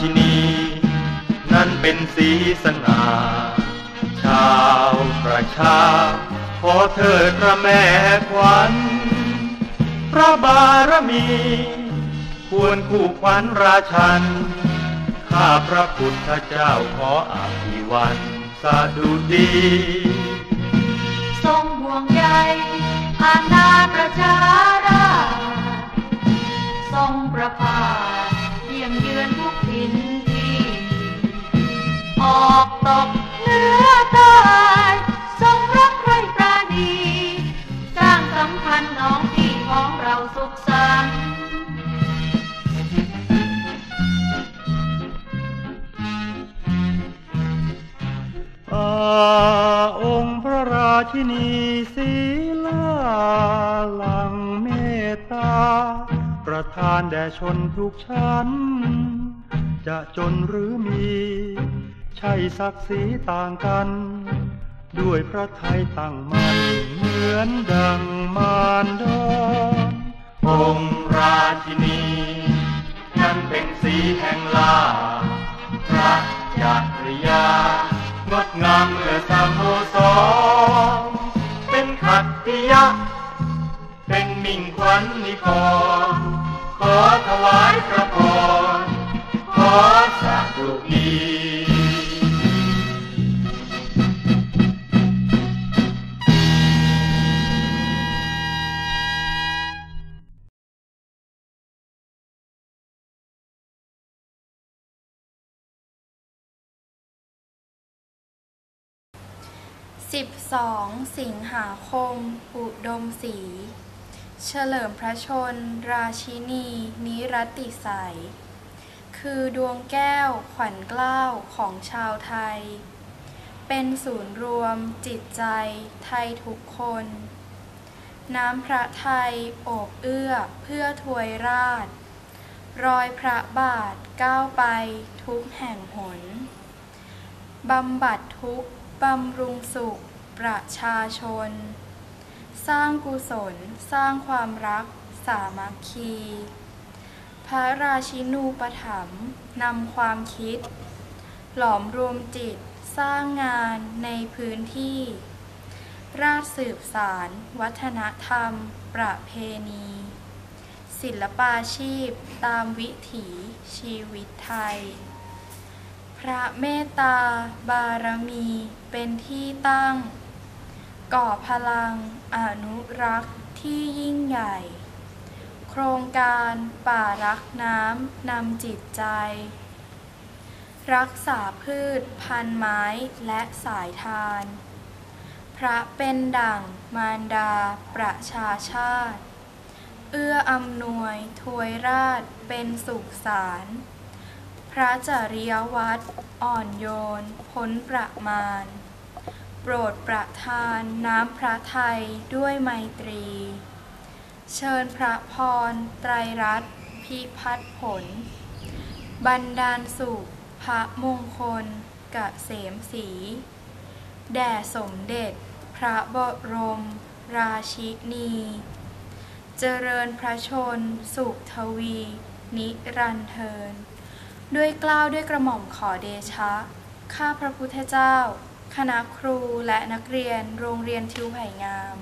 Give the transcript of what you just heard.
ชินี นั้นเป็นสีสง่า ชาวประชา ขอเถิดพระแม่ขวัญ พระบารมี ควรคู่ขวัญราชัน ข้าพระพุทธเจ้าขออภิวันสาดุดี ทรงห่วงใยอาณาประชา ยี่ยมเยือนทุกถิ่นที่ ออกตกเหนือใต้ทรงรักใคร่ปราณี สร้างสัมพันธ์น้องพี่ของเราสุขสันต์อาองค์พระราชินีศี ประทานแด่ชนทุกชั้น จะจนหรือมี ใช่ศักดิ์ศรีต่างกัน ด้วยพระไทยตั้งมันเหมือนดังมารดอนองค์ราชินี นั้นเป็นสีแห่งลาพระจักรยางดงามเมื่อสามโมสองเป็นขัตติยะ เป็นมิ่งขวัญนิกร ถวายพระพรขอสักดุดี12 สิงหาคม อุดมศรี เฉลิมพระชน ราชินี นิรติใสยคือดวงแก้วขวัญเกล้าของชาวไทย เป็นศูนย์รวมจิตใจไทยทุกคน น้ำพระไทยโอบเอื้อเพื่อถวยราช รอยพระบาทก้าวไปทุกแห่งหน บำบัดทุกบำรุงสุขประชาชน สร้างกุศล สร้างความรัก สามัคคี พระราชินูปถัมภ์นำความคิด หลอมรวมจิต สร้างงานในพื้นที่ ราชสืบสาร วัฒนธรรม ประเพณี ศิลปาชีพ ตามวิถีชีวิตไทย พระเมตตา บารมี เป็นที่ตั้ง ก่อพลังอนุรักษ์ที่ยิ่งใหญ่ โครงการป่ารักน้ำนำจิตใจ รักษาพืชพันไม้และสายทาน พระเป็นดั่งมารดาประชาชาติ เอื้ออำนวยถวยราชเป็นสุขสารพระจริยวัตรอ่อนโยนพ้นประมาณ โปรดประทานน้ำพระไทยด้วยไมตรี เชิญพระพร ไตรรัตน์พิพัฒน์ผล บันดาลสุขพระมงคลกเกษมศรีแด่สมเด็จ พระบรม ราชินี เจริญพระชน สุขทวี นิรันเทิน ด้วยกล้าวด้วยกระหม่อมขอเดชะ ข้าพระพุทธเจ้า คณะครูและนักเรียนโรงเรียนทิวไผ่งาม